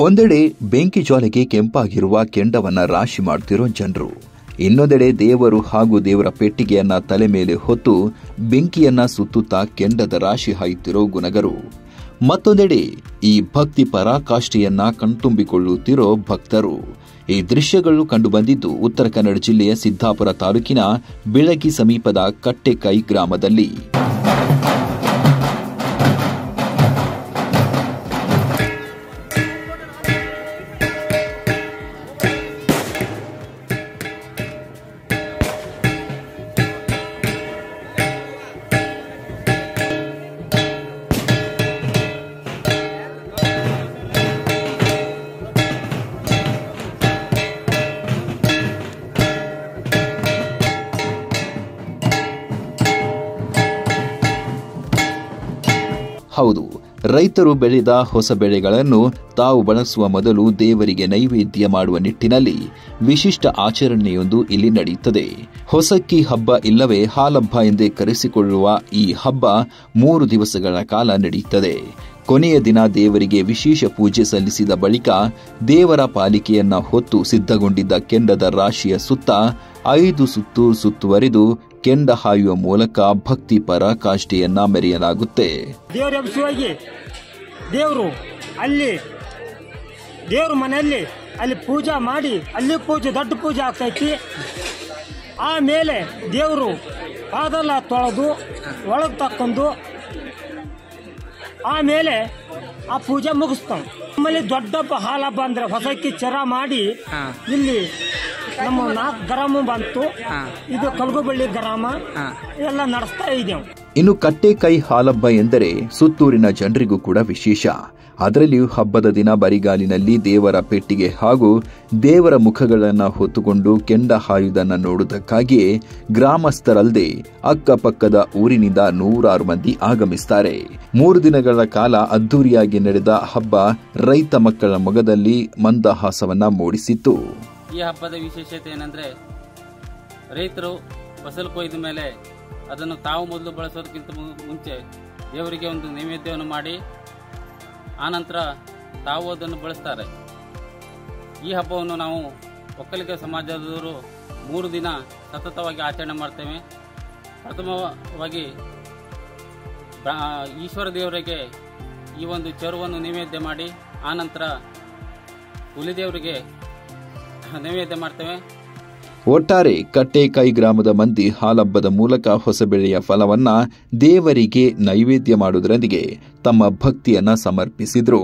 ಒಂದೆಡೆ ಬೆಂಕಿ ಜ್ವಾಲೆಗೆ ಕೆಂಪಾಗಿರುವ ಕೆಂಡವನ್ನ ರಾಶಿ ಮಾಡ್ತಿರೋ ಜನರು. ಇನ್ನೊಂದೆಡೆ ದೇವರು ಹಾಗೂ ದೇವರ ಪೆಟ್ಟಿಗೆಯನ್ನ ತಲೆ ಮೇಲೆ ಹೊತ್ತು ಬೆಂಕಿಯನ್ನ ಸುತ್ತುತ್ತಾ ಕೆಂಡದ ರಾಶಿ ಹಾಯುತ್ತಿರೋ ಗುಣಗರು. ಮತ್ತೊಂದೆಡೆ ಈ ಭಕ್ತಿ ಪರಾಕಾಷ್ಠೆಯನ್ನ ಕಣ್ತುಂಬಿಕೊಳ್ಳುತ್ತಿರೋ ಭಕ್ತರು. ಈ ದೃಶ್ಯಗಳು ಕಂಡುಬಂದಿದ್ದು ಉತ್ತರ ಕನ್ನಡ ಜಿಲ್ಲೆಯ ಸಿದ್ದಾಪುರ ತಾಲೂಕಿನ ಬಿಳಗಿ ಸಮೀಪದ ಕಟ್ಟೆಕೈ ಗ್ರಾಮದಲ್ಲಿ. ಹೌದು, ರೈತರು ಬೆಳೆದ ಹೊಸ ಬೆಳೆಗಳನ್ನು ತಾವು ಬಳಸುವ ಮೊದಲು ದೇವರಿಗೆ ನೈವೇದ್ಯ ಮಾಡುವ ನಿಟ್ಟಿನಲ್ಲಿ ವಿಶಿಷ್ಟ ಆಚರಣೆಯೊಂದು ಇಲ್ಲಿ ನಡೆಯುತ್ತದೆ. ಹೊಸಕ್ಕಿ ಹಬ್ಬ ಇಲ್ಲವೇ ಹಾಲಬ್ಬ ಎಂದೇ ಕರೆಸಿಕೊಳ್ಳುವ ಈ ಹಬ್ಬ ಮೂರು ದಿವಸಗಳ ಕಾಲ ನಡೆಯುತ್ತದೆ. ಕೊನೆಯ ದಿನ ದೇವರಿಗೆ ವಿಶೇಷ ಪೂಜೆ ಸಲ್ಲಿಸಿದ ಬಳಿಕ ದೇವರ ಪಾಲಿಕೆಯನ್ನ ಹೊತ್ತು ಸಿದ್ಧಗೊಂಡಿದ್ದ ಕೆಂಡದ ರಾಶಿಯ ಸುತ್ತ ಐದು ಸುತ್ತು ಸುತ್ತುವರಿದು ಕೆಂಡ ಹಾಯುವ ಮೂಲಕ ಭಕ್ತಿ ಪರಾಕಾಷ್ಠೆಯನ್ನ ಮೆರೆಯಲಾಗುತ್ತೆ. ದೇವ್ರ ದೇವರು ಅಲ್ಲಿ, ದೇವ್ರ ಮನೆಯಲ್ಲಿ ಅಲ್ಲಿ ಪೂಜಾ ಮಾಡಿ, ಅಲ್ಲಿ ಪೂಜೆ ದೊಡ್ಡ ಪೂಜೆ ಆಗ್ತೈತಿ. ಆಮೇಲೆ ದೇವರು ಪಾದಲ್ಲ ತೊಳೆದು, ಒಳಗೆ ತಕ್ಕೊಂಡು ಆಮೇಲೆ ಆ ಪೂಜೆ ಮುಗಿಸ್ತಾವ. ನಮ್ಮಲ್ಲಿ ದೊಡ್ಡ ಹಬ್ಬ ಬಂದ್ರೆ ಹಬ್ಬ ಅಂದ್ರೆ ಹೊಸಕ್ಕಿ ಚರ ಮಾಡಿ ಇಲ್ಲಿ ನಮ್ಮ ನಾಲ್ಕು ಗ್ರಾಮ ಬಂತು. ಇದು ಕಲ್ಗುಬಳ್ಳಿ ಗ್ರಾಮ. ಎಲ್ಲ ನಡೆಸ್ತಾ ಇದ್ದೇವೆ ಇನ್ನು ಕಟ್ಟೆಕೈ ಹಾಲಬ್ಬ ಎಂದರೆ ಸುತ್ತೂರಿನ ಜನರಿಗೂ ಕೂಡ ವಿಶೇಷ. ಅದರಲ್ಲಿಯೂ ಹಬ್ಬದ ದಿನ ಬರಿಗಾಲಿನಲ್ಲಿ ದೇವರ ಪೆಟ್ಟಿಗೆ ಹಾಗೂ ದೇವರ ಮುಖಗಳನ್ನು ಹೊತ್ತುಕೊಂಡು ಕೆಂಡ ಹಾಯುವುದನ್ನು ನೋಡುವುದಕ್ಕಾಗಿಯೇ ಗ್ರಾಮಸ್ಥರಲ್ಲದೆ ಅಕ್ಕಪಕ್ಕದ ಊರಿನಿಂದ ನೂರಾರು ಮಂದಿ ಆಗಮಿಸುತ್ತಾರೆ ಮೂರು ದಿನಗಳ ಕಾಲ ಅದ್ದೂರಿಯಾಗಿ ನಡೆದ ಹಬ್ಬ ರೈತ ಮಕ್ಕಳ ಮೊಗದಲ್ಲಿ ಮಂದಹಾಸವನ್ನ ಮೂಡಿಸಿತ್ತು. ಈ ಹಬ್ಬದ ವಿಶೇಷತೆ ಏನಂದ್ರೆ ರೈತರು ಫಸಲು ಕೊಯ್ದ ಮೇಲೆ ಅದನ್ನು ತಾವು ಮೊದಲು ಬಳಸೋದಕ್ಕಿಂತ ಮುಂಚೆ ದೇವರಿಗೆ ಒಂದು ನೈವೇದ್ಯವನ್ನು ಮಾಡಿ ಆನಂತರ ತಾವು ಅದನ್ನು ಬಳಸ್ತಾರೆ. ಈ ಹಬ್ಬವನ್ನು ನಾವು ಒಕ್ಕಲಿಗ ಸಮಾಜದವರು ಮೂರು ದಿನ ಸತತವಾಗಿ ಆಚರಣೆ ಮಾಡ್ತೇವೆ. ಪ್ರಥಮವಾಗಿ ಈಶ್ವರ ದೇವರಿಗೆ ಈ ಒಂದು ಚರುವನ್ನು ನೈವೇದ್ಯ ಮಾಡಿ, ಆನಂತರ ಹುಲಿದೇವರಿಗೆ ನೈವೇದ್ಯ ಮಾಡ್ತೇವೆ. ಒಟ್ಟಾರೆ ಕಟ್ಟೇಕೈ ಗ್ರಾಮದ ಮಂದಿ ಹಾಲಬ್ಬದ ಮೂಲಕ ಹೊಸಬೆಳೆಯ ಫಲವನ್ನ ದೇವರಿಗೆ ನೈವೇದ್ಯ ಮಾಡುವುದರೊಂದಿಗೆ ತಮ್ಮ ಭಕ್ತಿಯನ್ನ ಸಮರ್ಪಿಸಿದ್ರು.